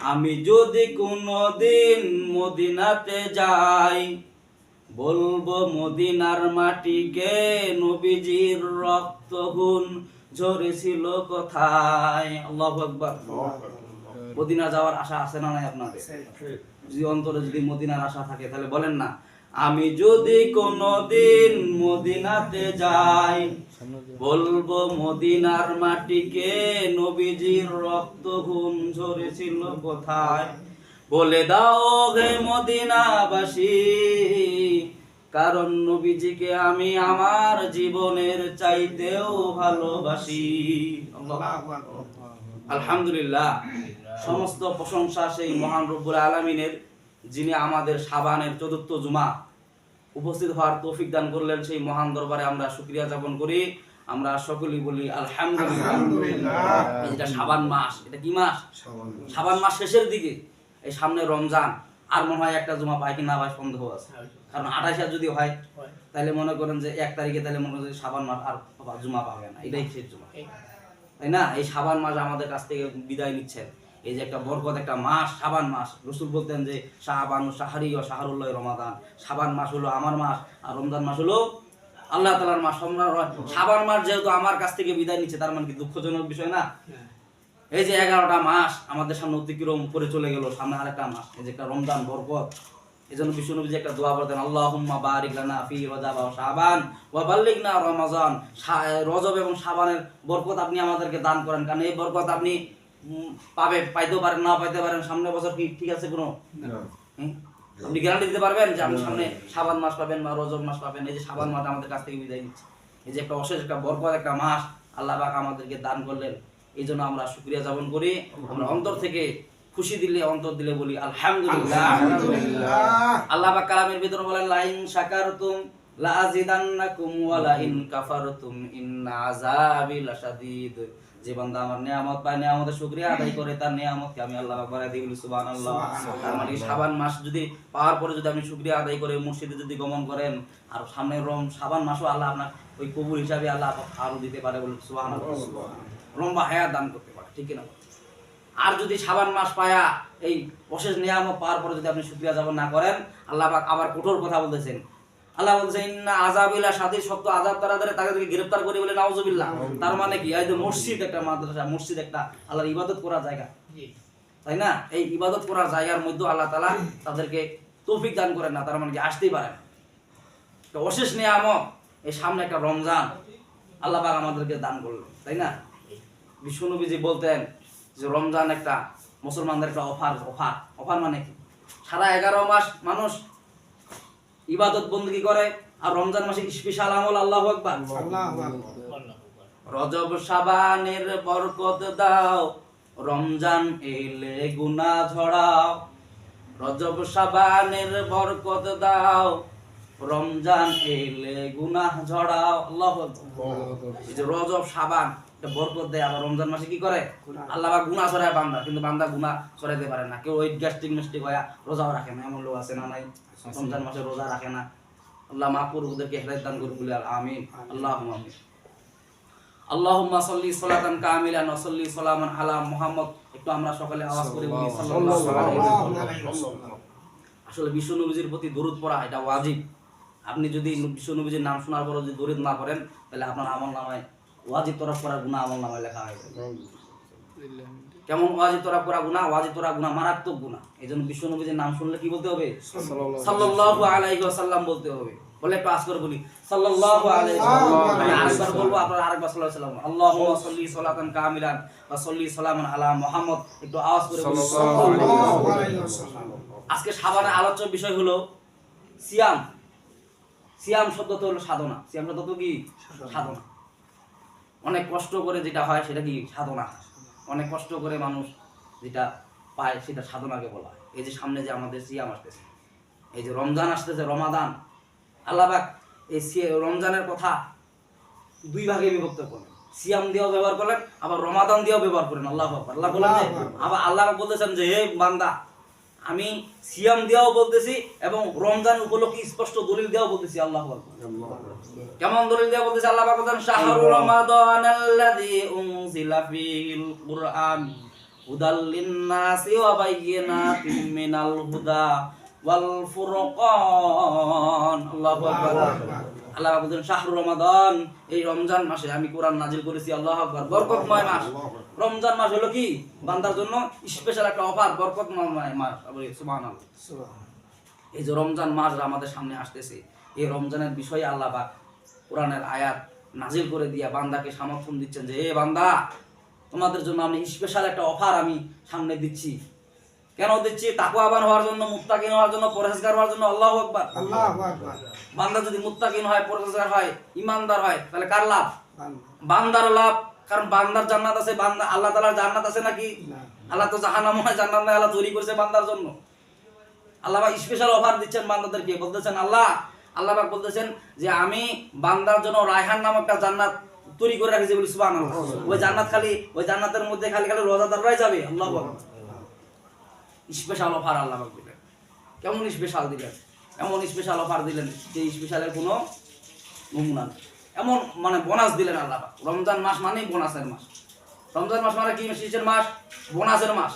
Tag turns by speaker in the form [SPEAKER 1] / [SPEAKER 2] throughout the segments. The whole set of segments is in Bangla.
[SPEAKER 1] আমি যদি কোনদিন মদিনাতে যাই, বলব মদিনার মাটিকে নবীজির রক্ত গুণ ঝরেছিল কোথায়? মদিনা যাওয়ার আশা আছে না নাই আপনাদের? যদি অন্তরে যদি মদিনার আশা থাকে, তাহলে বলেন না। আমি যদি কোনদিন মদিনাতে যাই বলব, মদিনার মাটিকে নবীজির রক্ত ঘুম ঝরেছিল কোথায়? বলে দাও হে মদিনাবাসী, কারণ নবীজিকে আমি আমার জীবনের চাইতেও ভালোবাসি। আলহামদুলিল্লাহ, সমস্ত প্রশংসা সেই মহান রব্বুল আলমিনের, যিনি আমাদের সাবানের চতুর্থ জুমা উপস্থিত হওয়ার তৌফিক দান করলেন সেই মহান দরবারে আমরা শুক্রিয়া যাপন করি। আমরা সকলেই বলি আলহামদুলিল্লাহ। সাবান মাস। এটা কি মাস? সাবান মাস। শেষের দিকে এই সামনে রমজান। আর মনে হয় একটা জুমা পায় কি না পায় সন্দেহ আছে। কারণ আঠাশে যদি হয় তাহলে মনে করেন যে এক তারিখে তাহলে মনে করেন সাবান মাস আর জুমা পাবে না। এটাই শেষ জুমা। তাই না? এই সাবান মাস আমাদের কাছ থেকে বিদায় নিচ্ছেন। এই যে একটা বরকত একটা মাস সাবান মাস। রসুল বলতেন যে শাহবান সাহারি ও শাহরুল্লাহ রমাদান। সাবান মাস হলো আমার মাস আর রমজান মাস হলো আল্লাহ তালার মাস। সাবান মাস যেহেতু আমার কাছ থেকে বিদায় নিচ্ছে তার মানে কি দুঃখজনক বিষয় না? এই যে এগারোটা মাস আমাদের সামনে অতিক্রম করে চলে গেল সামনে আরেকটা মাস। এই যে একটা রমজান বরকত। এই জন্য বিশ্বনবী যে একটা দোয়া করতেন আল্লাহুম্মা বারিক লানা ফি রজাব ওয়া শাবান ওয়া বাল্লিগনা রমাজান। রজব এবং শাবানের বরকত আপনি আমাদেরকে দান করেন কারণ এই বরকত আপনি পাবে পাইতেও পারেন না পাইতে পারেন সামনে বছর কি ঠিক আছে কোনো? আপনি গ্যারান্টি দিতে পারবেন যে আপনি সামনে শাবান মাস পাবেন বা রজব মাস পাবেন। এই যে শাবান মাস আমাদের কাছ থেকে বিদায় নিচ্ছে। এই যে একটা অশেষ একটা বরকত একটা মাস আল্লাহ পাক আমাদেরকে দান করলেন। এই জন্য আমরা শুক্রিয়া যাপন করি। আমরা অন্তর থেকে খুশি দিলে অন্তর দিলে বলি আলহামদুলিল্লাহ। আল্লাহ পাক কালামের ভিতরে বলেন লাইন শাকারতুম লা আযিদান্নাকুম ওয়া লা ইন কাফারতুম ইন্না আযাবি লাশাদীদ। যে বান্দা আমার নিয়ামত পায় নিয়ামতের শুকরিয়া আদায় করে তার নিয়ামতকে আমি আল্লাহ বাড়াই দিই সুবহানাল্লাহ। তার মানে শাবান মাস যদি পাওয়ার পরে যদি আপনি শুকরিয়া আদায় করে মসজিদে যদি গমন করেন আর সামনে রম শাবান মাসও আল্লাহ আপনার ওই কবুল হিসাবে আল্লাহ আরও দিতে পারে বলে সুবহানাল্লাহ। লম্বা হায়াত দান করতে পারে ঠিক না আর যদি সাবান মাস পায়া এই অশেষ নিয়ামত পাওয়ার পরে যদি আপনি শুক্রিয়া যাপন না করেন আল্লাহ আবার কঠোর কথা বলতেছেন। আল্লাহ বলছেন ইন্না সাথী সত্য আযাব তারা ধরে তাকে থেকে গ্রেফতার করে বলে নাউজুবিল্লাহ। তার মানে কি? এই যে মসজিদ একটা মাদ্রাসা মসজিদ একটা আল্লাহর ইবাদত করার জায়গা। তাই না? এই ইবাদত করার জায়গার মধ্যে আল্লাহ তাআলা তাদেরকে তৌফিক দান করেন না তার মানে কি আসতেই পারে অশেষ নিয়ামত এই সামনে একটা রমজান। আল্লাহ পাক আমাদেরকে দান করল তাই না? বিশ্বনবীজি বলতেন যে রমজান একটা মুসলমানদের একটা অফার অফার। অফার মানে কি? সারা এগারো মাস মানুষ ইবাদত বন্দী করে? আর রমজান মাসে স্পেশাল আমল আল্লাহ আকবার। রজব সাবানের বরকত দাও রমজান এলে গুনা ঝড়াও। রজব সাবানের বরকত দাও রমজান এলে গুনা ঝড়াও। আল্লাহ রজব সাবান এটা বরকত দেয় আবার রমজান মাসে কি করে? আল্লাহ বা গুনা ছড়ায় বান্দা কিন্তু বান্দা গুনা ছড়াইতে পারে না। কেউ ওই গ্যাস্ট্রিক মিস্টিক হয়ে রোজাও রাখে না এমন লোক আছে না নাই? রমজান মাসে রোজা রাখে না। আল্লাহ মাহপুর ওদেরকে হেদায়ত দান বলে আমিন। আল্লাহ আমিন। আল্লাহুম্মা সাল্লি সালাতান কামিলান ওয়া সাল্লি সালামান আলা মুহাম্মদ। একটু আমরা সকালে আওয়াজ করে বলি সাল্লাল্লাহু আলাইহি ওয়াসাল্লাম। আসলে বিশ্ব নবীজির প্রতি দরুদ পড়া এটা ওয়াজিব। আপনি যদি বিশ্ব নবীজির নাম শোনার পর যদি দরুদ না করেন তাহলে আপনার আমল নামায় ওয়াজিব তরফ করার গুনাহ আমল নামায় লেখা হয়ে যাবে কেমন ওয়াজিব তরফ করা গুনাহ? ওয়াজিব তরা গুনাহ মারাত্মক গুনাহ। এই জন্য বিশ্ব নবীজির নাম শুনলে কি বলতে হবে? সাল্লাল্লাহু আলাইহি ওয়াসাল্লাম বলতে হবে। বলে একটু আজ করে বলি সাল্লাল্লাহু আলাইহি ওয়াসাল্লাম। আমি আরেকবার বলব আপনারা আরেকবার সাল্লাল্লাহু আলাইহি ওয়াসাল্লাম। আল্লাহুম্মা সাল্লি সালাতান কামিলান ওয়া সাল্লি সালামান আলা মুহাম্মদ। একটু আওয়াজ করে বলি সাল্লাল্লাহু আলাইহি ওয়াসাল্লাম। আজকে সাবানের আলোচ্য বিষয় হলো সিয়াম। সিয়াম শব্দটা হলো সাধনা। সিয়াম শব্দ তো কি সাধনা। অনেক কষ্ট করে যেটা হয় সেটা কি সাধনা? অনেক কষ্ট করে মানুষ যেটা পায় সেটা সাধনাকে বলা হয়। এই যে সামনে যে আমাদের সিয়াম আসতেছে এই যে রমজান আসতেছে রমাদান আল্লাহবাক এই রমজানের কথা দুই ভাগে বিভক্ত করলেন। সিয়াম দিয়েও ব্যবহার করলেন আবার রমাদান দিয়েও ব্যবহার করেন আল্লাহ আল্লাহ বলেন আবার আল্লাহ বলতেছেন যে হে বান্দা আমি সিয়াম দিয়েও বলতেছি এবং রমজান উপলক্ষে স্পষ্ট দলিল দিয়েও বলতেছি আল্লাহ কেমন দলিল দেওয়া বলতেছে? আল্লাহ বলেন শাহরু রমাদান আল্লাযী উনজিলা ফীহিল কুরআন হুদাল লিন্নাসি ওয়া বাইয়িনাতিম মিনাল হুদা ওয়াল ফুরকান। আল্লাহু আকবার। আল্লাহ বলছেন শাহরু রমাদান এই রমজান মাসে আমি কোরআন নাজিল করেছি আল্লাহ আকবার। বরকতময় মাস। রমজান মাস হলো কি? বান্দার জন্য স্পেশাল একটা অফার বরকতময় মাস সুবহানাল্লাহ। এই যে রমজান মাস আমাদের সামনে আসতেছে এই রমজানের বিষয়ে আল্লাহ পাক কোরআনের আয়াত নাজিল করে দিয়া বান্দাকে সমর্থন দিচ্ছেন যে এ বান্দা তোমাদের জন্য আমি স্পেশাল একটা অফার আমি সামনে দিচ্ছি। কেন দিচ্ছি? তাকুয়াবান হওয়ার জন্য মুত্তাকিন হওয়ার জন্য পরেজগার হওয়ার জন্য আল্লাহু আকবার।
[SPEAKER 2] আল্লাহু আকবার।
[SPEAKER 1] বান্দা যদি মুত্তাকিন হয় পরেজগার হয় ইমানদার হয় তাহলে কার লাভ?
[SPEAKER 2] বান্দা।
[SPEAKER 1] বান্দার লাভ কারণ বান্দার জান্নাত আছে বান্দা আল্লাহ তালার জান্নাত আছে নাকি? আল্লাহ তো জাহান্নাম হয় জান্নাত নয় আল্লাহ তৈরি করেছে বান্দার জন্য। আল্লাহ স্পেশাল অফার দিচ্ছেন বান্দাদেরকে বলতেছেন আল্লাহ আল্লাহ পাক বলতেছেন যে আমি বান্দার জন্য রায়হান নামক একটা জান্নাত তৈরি করে রাখেছি বলি ওই জান্নাত খালি ওই জান্নাতের মধ্যে খালি খালি রোজাদাররাই যাবে আল্লাহ স্পেশাল অফার আল্লাহ পাক দিলেন। কেমন স্পেশাল দিলেন? এমন স্পেশাল অফার দিলেন যে স্পেশালের কোনো নমুনা নেই। এমন মানে বোনাস দিলেন আল্লাহ রমজান মাস মানেই বোনাসের মাস। রমজান মাস মানে কি? কিসের মাস বোনাসের মাস।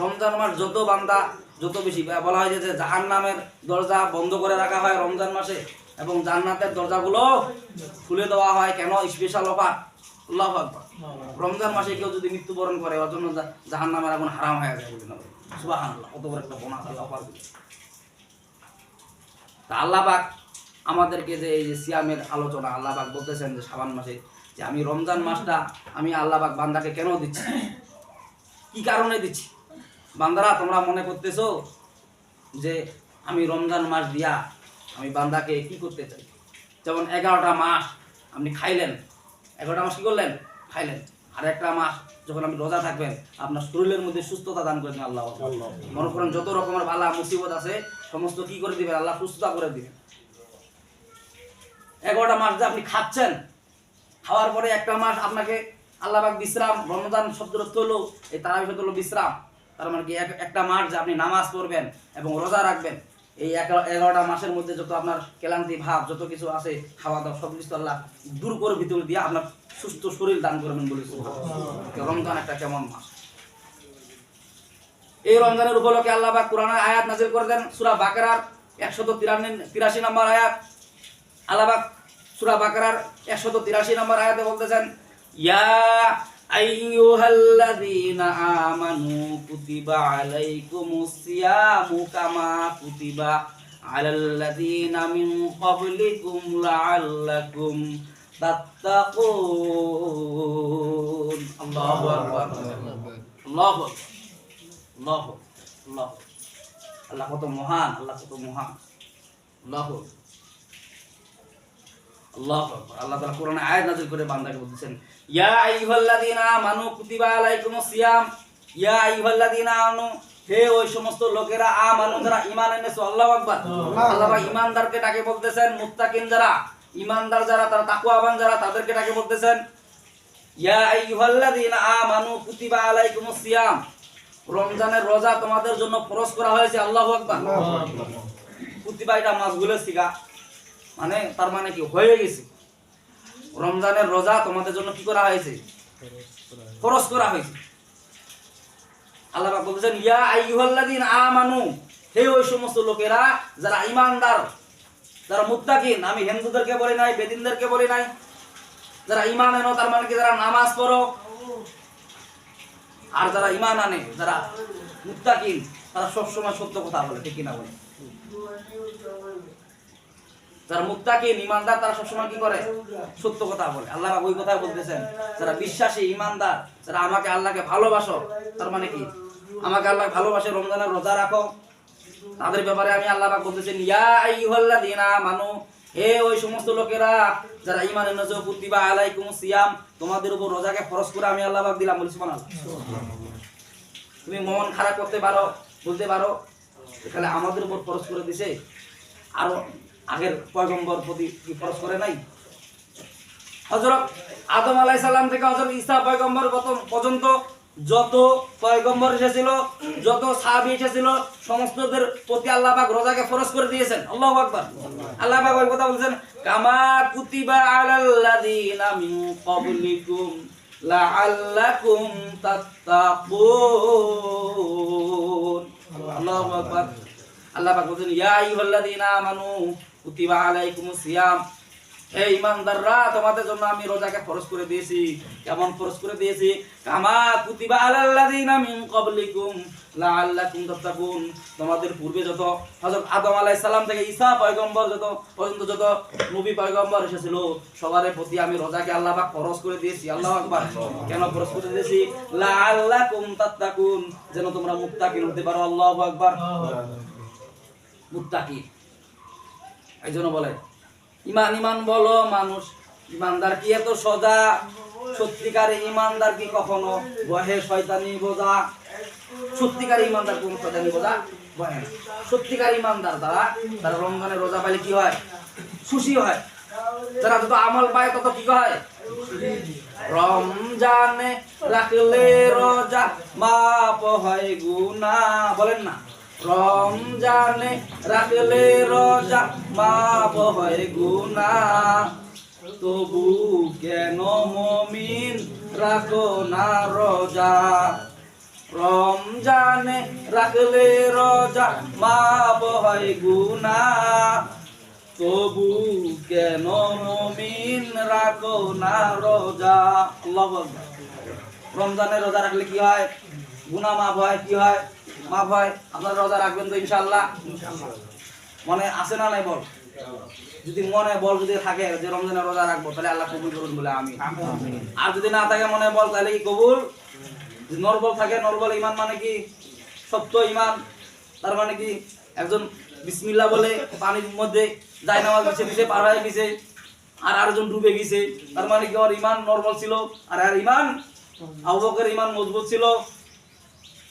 [SPEAKER 1] রমজান মাস যত বান্দা, যত বেশি বলা হয় যে জাহান নামের দরজা বন্ধ করে রাখা হয় রমজান মাসে, এবং জান্নাতের দরজাগুলো খুলে দেওয়া হয় কেন? স্পেশাল অফার আল্লাহ আকবার। রমজান মাসে কেউ যদি মৃত্যুবরণ করে ওর জন্য জাহান নামের আগুন হারাম হয়ে যায় বলে সুবহানাল্লাহ, কত বড় একটা বোনাস আল্লাহ আল্লাহ আমাদেরকে যে এই যে সিয়ামের আলোচনা আল্লাহ পাক বলতেছেন যে সাবান মাসে যে আমি রমজান মাসটা আমি আল্লাহ পাক বান্দাকে কেন দিচ্ছি? কি কারণে দিচ্ছি? বান্দারা তোমরা মনে করতেছো যে আমি রমজান মাস দিয়া আমি বান্দাকে কি করতে চাই? যেমন এগারোটা মাস আপনি খাইলেন এগারোটা মাস কি করলেন? খাইলেন। আর একটা মাস যখন আপনি রোজা থাকবেন আপনার শরীরের মধ্যে সুস্থতা দান করেন আল্লাহ মনে করেন যত রকমের বালা মুসিবত আছে সমস্ত কি করে দিবেন? আল্লাহ সুস্থতা করে দিবেন। এগারোটা মাস যে আপনি খাচ্ছেন খাওয়ার পরে একটা মাস আপনাকে আল্লাহ পাক বিশ্রাম রমজান শব্দের অর্থ হলো এই তারাবি শব্দ হলো বিশ্রাম। তার মানে কি একটা মাস যে আপনি নামাজ পড়বেন এবং রোজা রাখবেন এই এগারোটা মাসের মধ্যে যত আপনার ক্লান্তি ভাব যত কিছু আছে খাওয়া দাওয়া সব কিছু আল্লাহ দূর করে ভিতর দিয়ে আপনার সুস্থ শরীর দান করবেন বলে রমজান একটা কেমন মাস। এই রমজানের উপলক্ষে আল্লাহ পাক কোরআনের আয়াত নাজিল করে দেন সূরা বাকারার 183 নম্বর আয়াত। আল্লাহ পাক সূরা বাকারার 183 নম্বর আয়াতে বলতেছেন ইয়া আইয়ুহাল্লাযীনা আমানু কুতিবা আলাইকুমুস সিয়ামু কামা কুতিবা আলাল্লাযীনা মিন ক্বাবলিকুম লাআল্লাকুম তাত্তাকুন। আল্লাহু আকবার। আল্লাহু আকবার। আল্লাহ আল্লাহ আল্লাহ কত মহান আল্লাহ কত মহান। আল্লাহ আল্লাহ আল্লাহ তাআলা কোরআনে আয়াত নাযিল করে বান্দাকে বলতেছেন ইয়া আইয়ুহাল্লাযীনা আমানু কুতিবা আলাইকুমুস সিয়াম। ইয়া আইয়ুহাল্লাযীনা আমানু হে ওই সমস্ত লোকেরা আমানু যারা ঈমান এনেছো আল্লাহু আকবার। আল্লাহ ঈমানদারকে ডাকে বলতেছেন মুত্তাকিন যারা ঈমানদার যারা তারা তাকওয়াবান যারা তাদেরকে ডাকে বলতেছেন ইয়া আইয়ুহাল্লাযীনা আমানু কুতিবা আলাইকুমুস সিয়াম। রমজানের রোজা তোমাদের জন্য ফরজ করা হয়েছে আল্লাহু আকবার। কুতিবা এটা মাসগুলের সিগা। মানে তার মানে কি? হয়ে গেছে। রমজানের রোজা তোমাদের জন্য কি করা হয়েছে? ফরজ করা হয়েছে। আল্লাহ পাক বলতেছেন, ইয়া আইয়ুহাল্লাযীনা আমানু হে ওই সমস্ত লোকেরা, যারা ঈমানদার, যারা মুত্তাকিন, আমি হিন্দুদেরকে বলি নাই, বেদিনদেরকে বলি নাই, যারা ইমান আনো, তার মানে কি? যারা নামাজ পড়ো, আর যারা ইমান আনে, যারা মুত্তাকিন, তারা সবসময় সত্য কথা বলে, ঠিক কিনা বলে যারা মুত্তাকিন, ঈমানদার, তারা সবসময় কি করে? সত্য কথা বলে। আল্লাহ ওই কথা বলতেছেন, যারা বিশ্বাসী, ঈমানদার, যারা আমাকে আল্লাহকে ভালোবাসো, তার মানে কি? আমাকে আল্লাহ ভালোবাসে, রমজানের রোজা রাখো। তাদের ব্যাপারে আমি আল্লাহ বলতেছেন, ইয়া আইয়ুহাল্লাযীনা আমানু, হে ওই সমস্ত লোকেরা, যারা ঈমান এনেছো কুতিবা আলাইকুমুস সিয়াম, তোমাদের উপর রোজাকে ফরজ করে আমি আল্লাহ দিলাম। বলি, সুবহানাল্লাহ। তুমি মন খারাপ করতে পারো, বলতে পারো, তাহলে আমাদের উপর ফরজ করে দিছে। আরও আগের পয়গম্বর প্রতি কি ফরজ করে নাই? হযরত আদম আলাইহিস সালাম থেকে হযরত ঈসা পয়গম্বর পর্যন্ত যত পয়গম্বর এসেছিল, যত সাহাবী এসেছিল, সমস্তদের প্রতি আল্লাহ পাক রোজাকে ফরজ করে দিয়েছেন। আল্লাহু আকবার। আল্লাহ পাক ওই কথা বলছেন, কামা কুতিবা আলাল্লাযীনা মিন ক্বাবলিকুম লাআল্লাকুম তাত্তাকুন। আল্লাহু আকবার। আল্লাহ বলেন ইয়া আইয়ুহাল্লাযীনা আমানু কুতিবা আলাইকুমুস সিয়াম। হে ইমানদাররা, তোমাদের জন্য আমি রোজাকে ফরজ করে দিয়েছি। কেমন ফরজ করে দিয়েছি? কামা কুতিবা আলাল্লাযীনা মিন ক্বাবলিকুম লাআল্লাকুম তাত্তাকুন। তোমাদের পূর্বে যত হযরত আদম আলাইহিস সালাম থেকে ঈসা পয়গম্বর যত পর্যন্ত যত নবী পয়গম্বর এসেছিল, সবার প্রতি আমি রোজাকে আল্লাহ পাক ফরজ করে দিয়েছি। আল্লাহু আকবার। কেন ফরজ করে দিয়েছি? লাআল্লাকুম তাত্তাকুন। যেন তোমরা মুত্তাকিন হতে পারো। আল্লাহু আকবার। মুত্তাকি এই জন্য বলে, ইমান ইমান বলো মানুষ, ইমানদার কি এত সজা? সত্যিকারে ইমানদার কি কখনো বহে শয়তানি বোঝা? সত্যিকার ইমানদার কোন শয়তানি বোঝা? বহে সত্যিকার ইমানদার তারা তারা রমজানের রোজা পাইলে কি হয়? খুশি হয়। যারা যত আমল পায় তত কি হয়? রমজানে রাখলে রোজা মাপ হয় গুনা বলেন না। রমজানে রাখলে রোজা মাপ হয় গুনা তবু কেন মমিন রাখো না রোজা? রমজানে রাখলে রোজা মাপ হয় গুনা তবু কেন মমিন রাখো না রোজা? আকবার। রমজানে রোজা রাখলে কি হয়? গুনাহ মাফ হয়, কি হয়? মাফ হয়, আপনারা রোজা রাখবেন তো ইনশাআল্লাহ। মনে আছে না নাই বল? যদি মনে বল যদি থাকে যে রমজানের রোজা রাখব, তাহলে আল্লাহ কবুল করুন বলে আমি। আর যদি না থাকে মনে বল, তাহলে কি কবুল? নরবল থাকে, নরবল ইমান মানে কি? সত্য ইমান। তার মানে কি? একজন বিসমিল্লাহ বলে, পানির মধ্যে যায় নামাজ গেছে দিছে, পার হয়ে গেছে, আর আরেকজন ডুবে গেছে। তার মানে কি? ওর ইমান নরবল ছিল, আর আর ইমান আবু ইমান মজবুত ছিল।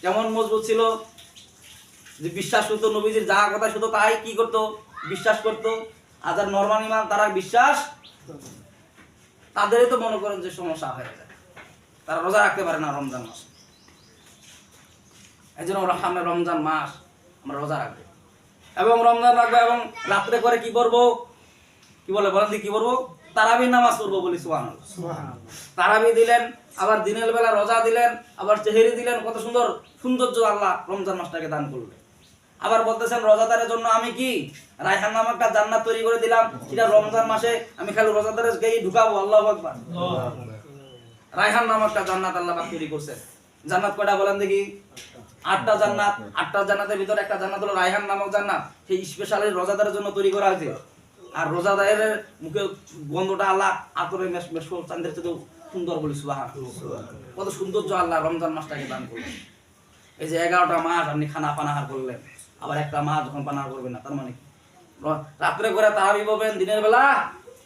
[SPEAKER 1] কেমন মজবুত ছিল, যে বিশ্বাস করতো নবীজির যা কথা শুধু তাই কি করতো? বিশ্বাস করতো। আর যার নর্মাল ইমান তারা বিশ্বাস তাদেরই তো মনে করেন যে সমস্যা হয়ে যায়। তারা রোজা রাখতে পারে না রমজান মাস। এই জন্য ওরা সামনে রমজান মাস আমরা রোজা রাখব। এবং রমজান রাখব এবং রাত্রে করে কি করব? কি বলে বলেন কি করব? তারাবি নামাজ পড়ব বলি সুবাহ তারাবি দিলেন, আবার দিনের বেলা রোজা দিলেন, আবার চেহারি দিলেন, কত সুন্দর সৌন্দর্য আল্লাহ রমজান মাসটাকে দান করলেন আবার বলতেছেন, রোজাদারের জন্য আমি কি রায়হান নামক একটা জান্নাত তৈরি করে দিলাম? সেটা রমজান মাসে আমি খালি রোজাদারের গায়ে ঢুকাবো, আল্লাহ আকবার। রায়হান নামক একটা জান্নাত আল্লাহ তৈরি করছে। জান্নাত কয়টা বলেন দেখি? আটটা জান্নাত, আটটা জান্নাতের ভিতরে একটা জান্নাত হলো রায়হান নামক জান্নাত। সেই স্পেশালি রোজাদারের জন্য তৈরি করা হয়েছে। আর রোজাদারের মুখে গন্ধটা আল্লাহ আতরে মেশ মেশ চান্দের চেয়ে সুন্দর বলি সুবাহ কত সৌন্দর্য আল্লাহ রমজান মাসটাকে দান করলেন। এই যে এগারোটা মাস আপনি খানা পানাহার করলেন আবার একটা মাস যখন পানাহার করবেন না তার মানে কি? রাত্রে করে তারাবি বলবেন দিনের বেলা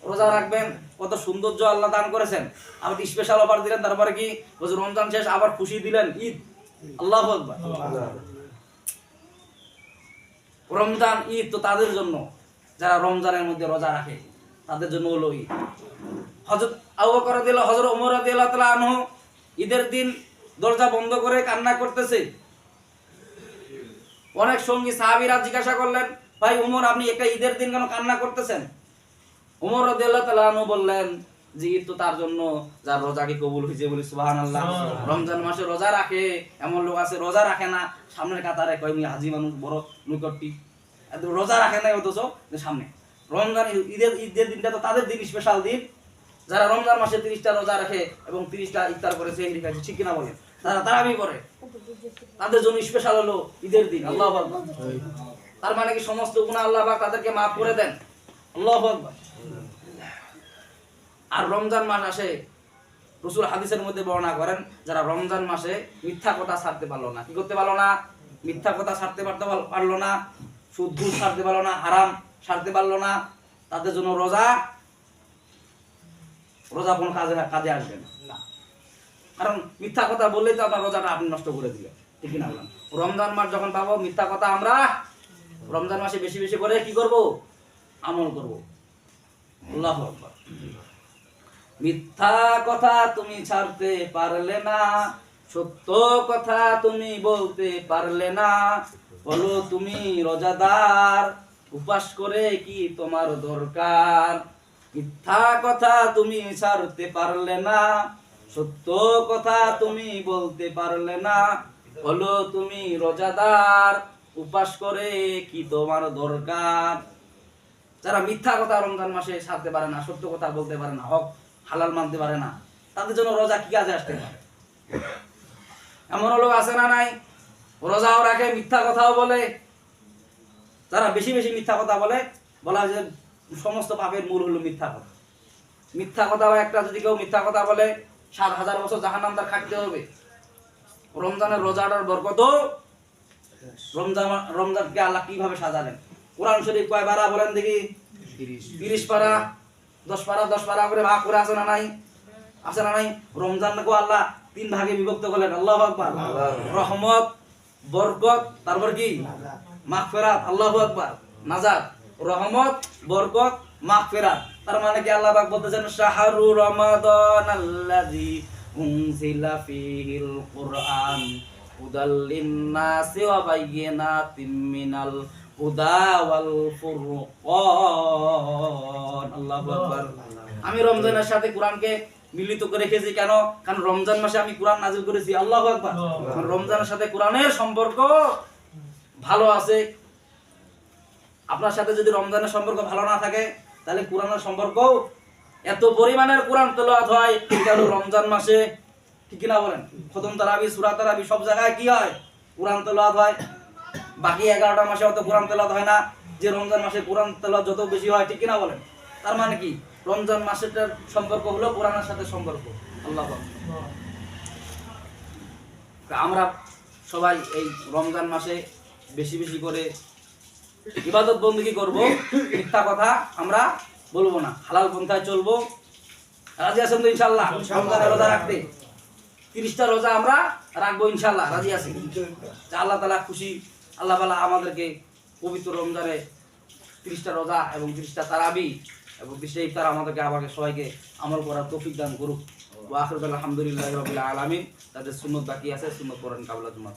[SPEAKER 1] রোজা রাখবেন কত সৌন্দর্য আল্লাহ দান করেছেন। আবার স্পেশাল অফার দিলেন তারপরে কি? রমজান শেষ আবার খুশি দিলেন ঈদ। আল্লাহ রমজান ঈদ তো তাদের জন্য। যারা রমজানের মধ্যে রোজা রাখে তাদের জন্য হলো ঈদ। হজরত আবু বকর রাদিয়াল্লাহু হযরত ওমর রাদিয়াল্লাহু তাআলা আনহু ঈদের দিন দরজা বন্ধ করে কান্না করতেছে। অনেক সঙ্গী সাহাবীরা জিজ্ঞাসা করলেন ভাই উমর আপনি একটা ঈদের দিন কেন কান্না করতেছেন? উমর রাদিয়াল্লাহু তাআলা আনহু বললেন যে ঈদ তো তার জন্য যার রোজাকে কবুল হয়েছে বলি সুবহানাল্লাহ। রমজান মাসে রোজা রাখে এমন লোক আছে রোজা রাখে না। সামনের কাতারে কয় হাজি মানুষ বড় নিকটটি রোজা রাখে না অথচ সামনে। রমজান ঈদের ঈদের দিনটা তো তাদের দিন স্পেশাল দিন। যারা রমজান মাসে তিরিশটা রোজা রাখে এবং তিরিশটা ইফতার করে সেই খাইছে ঠিক কিনা বলেন? তারা তারাবি করে, তাদের জন্য স্পেশাল হলো ঈদের দিন, আল্লাহ তার মানে কি সমস্ত গুনাহ আল্লাহ পাক তাদেরকে মাফ করে দেন? আল্লাহ আর রমজান মাস আসে, রসুল হাদিসের মধ্যে বর্ণনা করেন, যারা রমজান মাসে মিথ্যা কথা ছাড়তে পারল না। কি করতে পারল না? মিথ্যা কথা ছাড়তে পারতে পারল না। সুদ ছাড়তে পারল না হারাম ছাড়তে পারল না তাদের জন্য রোজা রোজা কোনো কাজে কাজে আসবে না। কারণ মিথ্যা কথা বললেই তো আপনার রোজাটা আপনি নষ্ট করে দিলেন ঠিক না বললাম রমজান মাস যখন পাবো মিথ্যা কথা আমরা রমজান মাসে বেশি বেশি করে কি করব? আমল করব। আল্লাহ আকবার। মিথ্যা কথা তুমি ছাড়তে পারলে না সত্য কথা তুমি বলতে পারলে না বলো তুমি রোজাদার, উপাস করে কি তোমার দরকার? মিথ্যা কথা তুমি ছাড়তে পারলে না, সত্য কথা তুমি বলতে পারলে না। হলো তুমি রোজাদার, উপাস করে কি তোমার দরকার? যারা মিথ্যা কথা রমজান মাসে সারতে পারে না, সত্য কথা বলতে পারে না, হক হালাল মানতে পারে না, তাদের জন্য রোজা কি কাজে আসতে পারে? এমন লোক আছে না নাই? রোজাও রাখে মিথ্যা কথাও বলে। যারা বেশি বেশি মিথ্যা কথা বলে বলা যে সমস্ত পাপের মূল হলো মিথ্যা কথা। মিথ্যা কথা বা একটা যদি কেউ মিথ্যা কথা বলে সাত হাজার বছর জাহান্নাম তার খাটতে হবে। রমজানের রোজাটার বরকত রমজান রমজানকে আল্লাহ কীভাবে সাজালেন? কোরআন শরীফ কয় বারা বলেন দেখি? তিরিশ। পারা দশ পারা দশ পারা করে ভাগ করে আছে না নাই? আছে না নাই? রমজান কো আল্লাহ তিন ভাগে বিভক্ত করলেন। আল্লাহ আকবার। রহমত বরকত, তারপর কি? মাগফিরাত, আল্লাহু আকবার। নাজাত। রহমত, বরকত, মাগফিরাত। তার মানে কি আল্লাহ পাক বলতেছেন, শাহরু রমাদান আল্লাযী উনজিলা ফীহিল কুরআন হুদাল লিন-নাসি ওয়া মিনাল হুদা ওয়াল ফুরকান। আল্লাহু আকবার। আমি রমজানের সাথে কোরআনকে মিলিত করে রেখেছি কেন? কারণ রমজান মাসে আমি কোরআন নাজিল করেছি। আল্লাহু আকবার। রমজানের সাথে কোরআনের সম্পর্ক ভালো আছে। আপনার সাথে যদি রমজানের সম্পর্ক ভালো না থাকে তাহলে কোরআনের সম্পর্ক এত পরিমাণের কোরআন তেলাওয়াত হয় কেন রমজান মাসে। ঠিক কিনা বলেন? খতম তারাবি সূরা তারাবি সব জায়গায় কি হয়? কোরআন তেলাওয়াত হয়। বাকি এগারোটা মাসে অত কোরআন তেলাওয়াত হয় না। যে রমজান মাসে কোরআন তেলাওয়াত যত বেশি হয় ঠিক কিনা বলেন? তার মানে কি? রমজান মাসের সম্পর্ক হলো কোরআনের সাথে সম্পর্ক। আল্লাহ আমরা সবাই এই রমজান মাসে বেশি বেশি করে ইবাদত বন্দী করব। মিথ্যা কথা আমরা বলব না। হালাল পন্থায় চলবো। রাজি আছেন তো ইনশাল্লাহ রমজানের রোজা রাখতে। তিরিশটা রোজা আমরা রাখব ইনশাল্লাহ রাজি আছি যা আল্লাহ তালা খুশি আল্লাহ তালা আমাদেরকে পবিত্র রমজানে তিরিশটা রোজা এবং তিরিশটা তারাবি এবং বিশ্বের ইফতার আমাদেরকে আমাকে সবাইকে আমল করার তৌফিক দান করুক। ও আখরুল আলহামদুলিল্লাহ রবিল্লা আলমিন। তাদের সুন্নত বাকি আছে, সুন্নত করেন কাবলা জুমাত